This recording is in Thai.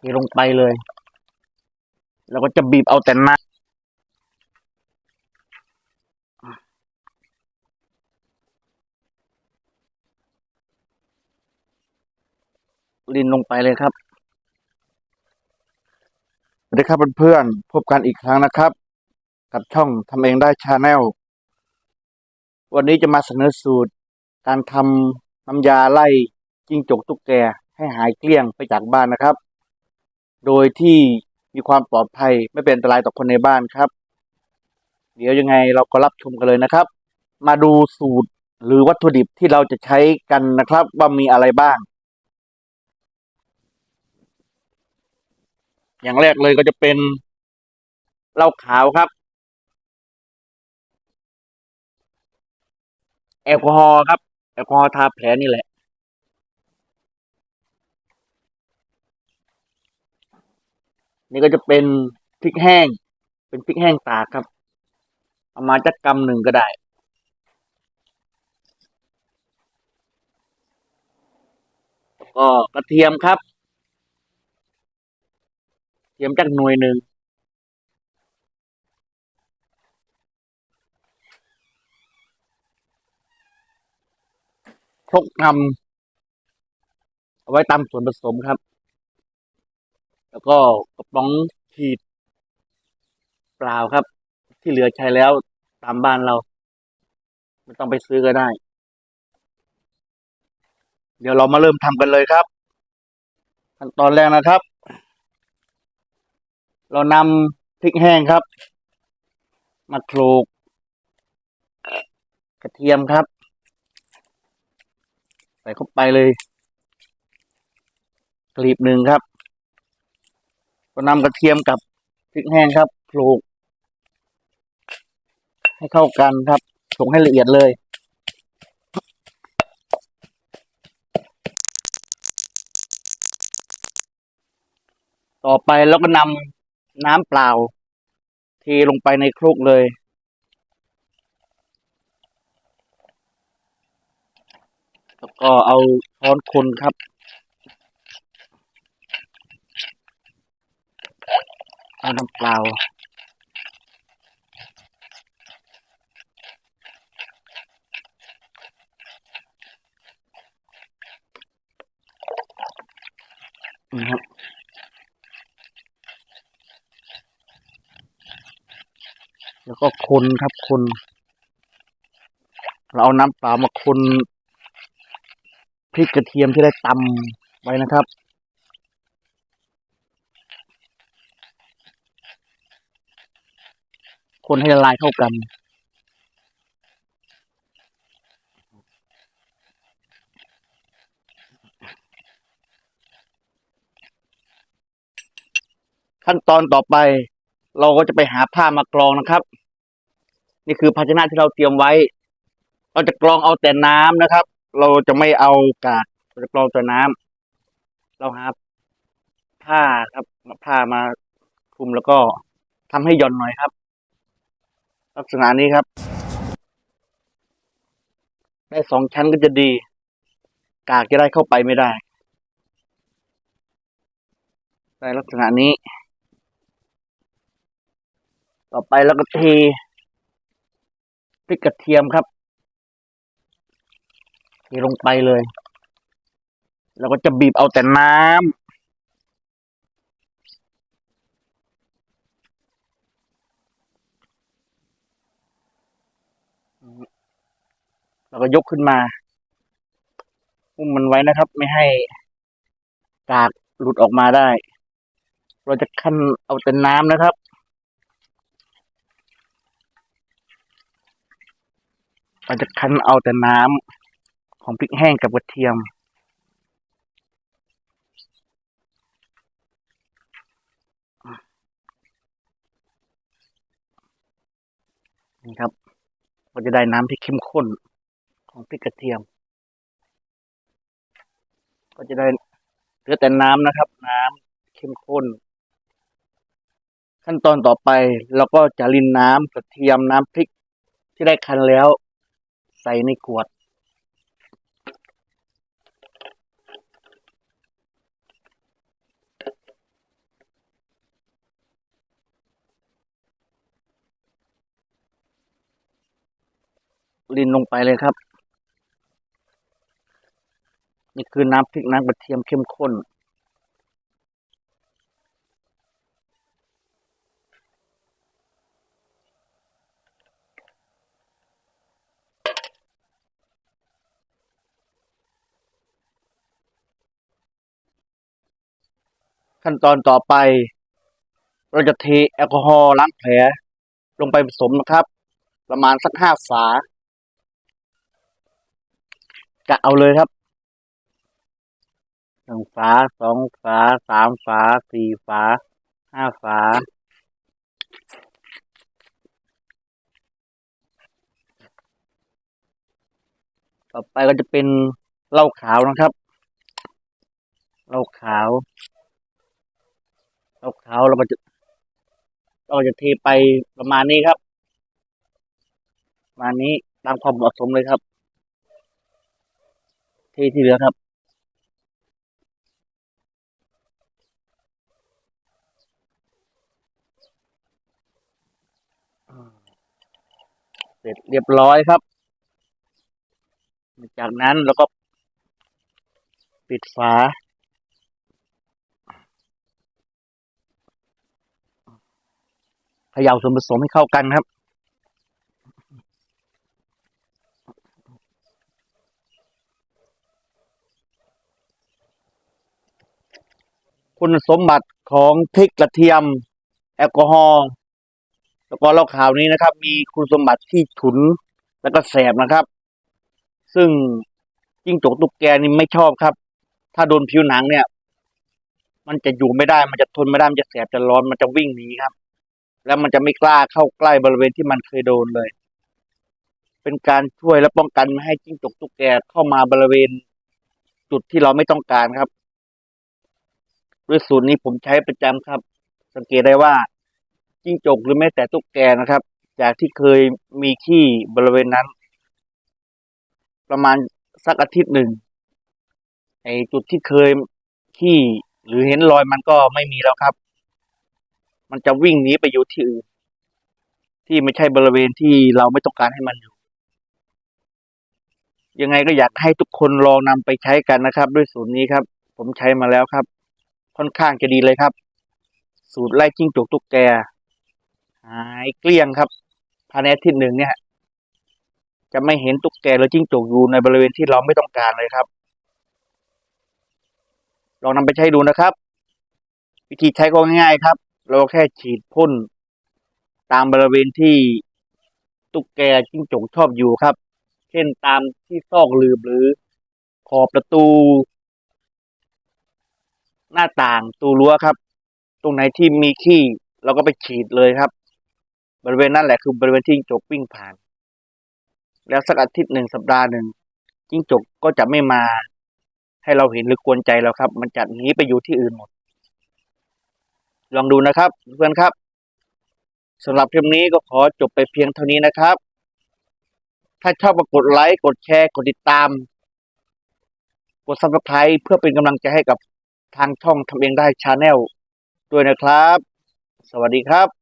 เทลงไปเลย แล้วก็จะบีบเอาแต่น้ำลินลงไปเลยครับสวัสดีครับเพื่อนๆพบกันอีกครั้งนะครับ กับช่องทำเองได้ชาแนลวันนี้จะมาเสนอสูตร การทำน้ำยาไล่จิ้งจกตุ๊กแกให้หายเกลี้ยงไปจากบ้านนะครับ โดยที่มีความปลอดภัยไม่เป็นอันตรายต่อคนในบ้านครับ เดี๋ยวยังไงเราก็รับชมกันเลยนะครับ มาดูสูตรหรือวัตถุดิบที่เราจะใช้กันนะครับ ว่ามีอะไรบ้าง อย่างแรกเลยก็จะเป็นเหล้าขาวครับ แอลกอฮอล์ครับ แอลกอฮอล์ทาแผลนี่แหละ นี่ก็จะเป็นพริกแห้ง เป็นพริกแห้งตากครับ เอามาจักกำหนึ่งก็ได้ แล้วก็กระเทียมครับ เทียมจักหน่วยหนึ่งครกนำเอาไว้ตามส่วนผสมครับ แล้วก็กระป๋องฉีดเปล่าครับ ที่เหลือใช้แล้วตามบ้านเรา ไม่ต้องไปซื้อก็ได้ เดี๋ยวเรามาเริ่มทำกันเลยครับขั้นตอนแรกนะครับ เรานำพริกแห้งครับ มาโขลกกระเทียมครับ ใส่เข้าไปเลยกลีบหนึ่งครับ ก็นำกระเทียมกับพริกแห้งครับโขลกให้เข้ากันครับส่งให้ละเอียดเลยต่อไปเราก็นำน้ำเปล่าเทลงไปในครกเลย แล้วก็เอาช้อนคนครับ เอาน้ำเปล่านะครับแล้วก็คนครับคน เราเอาน้ำเปล่ามาคนพริกกระเทียมที่ได้ตำไว้นะครับ คนให้ละลายเข้ากัน ขั้นตอนต่อไป เราก็จะไปหาผ้ามากรองนะครับ นี่คือภาชนะที่เราเตรียมไว้ เราจะกรองเอาแต่น้ำนะครับ เราจะไม่เอากากเราจะกรองแต่น้ำเราหาผ้าครับผ้ามาคลุมแล้วก็ทำให้หย่อนหน่อยครับ ลักษณะนี้ครับได้สองชั้นก็จะดี กากจะได้เข้าไปไม่ได้ได้ลักษณะนี้ ต่อไปแล้วก็เทพริกกระเทียมครับเทลงไปเลย แล้วก็จะบีบเอาแต่น้ำ แล้วก็ยกขึ้นมา อุ้มมันไว้นะครับ ไม่ให้กากหลุดออกมาได้ เราจะขั้นเอาแต่น้ำนะครับเราจะคั้นเอาแต่น้ำของพริกแห้งกับกระเทียม นี่ครับ ก็จะได้น้ำที่เข้มข้น ของพริกกระเทียม ก็จะได้เหลือแต่น้ำนะครับ น้ำเข้มข้น ขั้นตอนต่อไปเราก็จะรินน้ำกระเทียมน้ำพริกที่ได้คั้นแล้ว ใส่ในขวดลินลงไปเลยครับ นี่คือน้ำพริกน้ำกระเทียมเข้มข้น ขั้นตอนต่อไป เราจะเทแอลกอฮอล์ล้างแผล ลงไปผสมนะครับ ประมาณสักห้าฝากะเอาเลยครับ นึ่งฝาสองฝาสามฝาสี่ฝาห้าฝาต่อไปก็จะเป็นเหล้าขาวนะครับเหล้าขาวเหล้าขาวเราก็จะเราจะเทไปประมาณนี้ครับประมาณนี้ตามความเหมาะสมเลยครับ เทที่เหลือครับ เสร็จเรียบร้อยครับ จากนั้นเราก็ปิดฝา เขย่าส่วนผสมให้เข้ากันครับคุณสมบัติของพริกกระเทียม แอลกอฮอล์ แล้วก็เหล้าขาวนี้นะครับ มีคุณสมบัติที่ฉุนแล้วก็แสบนะครับ ซึ่งจิ้งจกตุ๊กแกนี่ไม่ชอบครับ ถ้าโดนผิวหนังเนี่ย มันจะอยู่ไม่ได้มันจะทนไม่ได้มันจะแสบจะร้อนมันจะวิ่งหนีครับ แล้วมันจะไม่กล้าเข้าใกล้บริเวณที่มันเคยโดนเลย เป็นการช่วยและป้องกันไม่ให้จิ้งจกตุ๊กแกเข้ามาบริเวณ จุดที่เราไม่ต้องการครับด้วยสูตรนี้ผมใช้ประจำครับ สังเกตได้ว่า จิ้งจกหรือแม้แต่ตุ๊กแกนะครับ จากที่เคยมีขี้บริเวณนั้น ประมาณสักอาทิตย์หนึ่งไอจุดที่เคยขี้หรือเห็นรอยมันก็ไม่มีแล้วครับ มันจะวิ่งหนีไปอยู่ที่อื่นที่ไม่ใช่บริเวณที่เราไม่ต้องการให้มันอยู่ ยังไงก็อยากให้ทุกคนลองนำไปใช้กันนะครับ ด้วยสูตรนี้ครับ ผมใช้มาแล้วครับ ค่อนข้างจะดีเลยครับ สูตรไล่จิ้งจกตุ๊กแก หายเกลี้ยงครับภายในอาทิตย์หนึ่งเนี่ย จะไม่เห็นตุ๊กแกหรือจิ้งจกอยู่ในบริเวณที่เราไม่ต้องการเลยครับ ลองนำไปใช้ดูนะครับ วิธีใช้ก็ง่ายๆครับ เราแค่ฉีดพ่นตามบริเวณที่ตุ๊กแกจิ้งจกชอบอยู่ครับ เช่นตามที่ซอกลืบหรือขอบประตู หน้าต่างตูรั้วครับ ตรงไหนที่มีขี้เราก็ไปฉีดเลยครับ บริเวณนั่นแหละคือบริเวณที่จิ้งจกวิ่งผ่าน แล้วสักอาทิตย์หนึ่งสัปดาห์หนึ่งจิ้งจกก็จะไม่มา ให้เราเห็นหรือกวนใจเราครับ มันจะหนีไปอยู่ที่อื่นหมด ลองดูนะครับเพื่อนครับสำหรับคลิปนี้ก็ขอจบไปเพียงเท่านี้นะครับ ถ้าชอบก็กดไลค์กดแชร์กดติดตาม กดซับสไครต์เพื่อเป็นกำลังใจให้กับทางช่องทำเองได้ชาแนลด้วยนะครับ สวัสดีครับ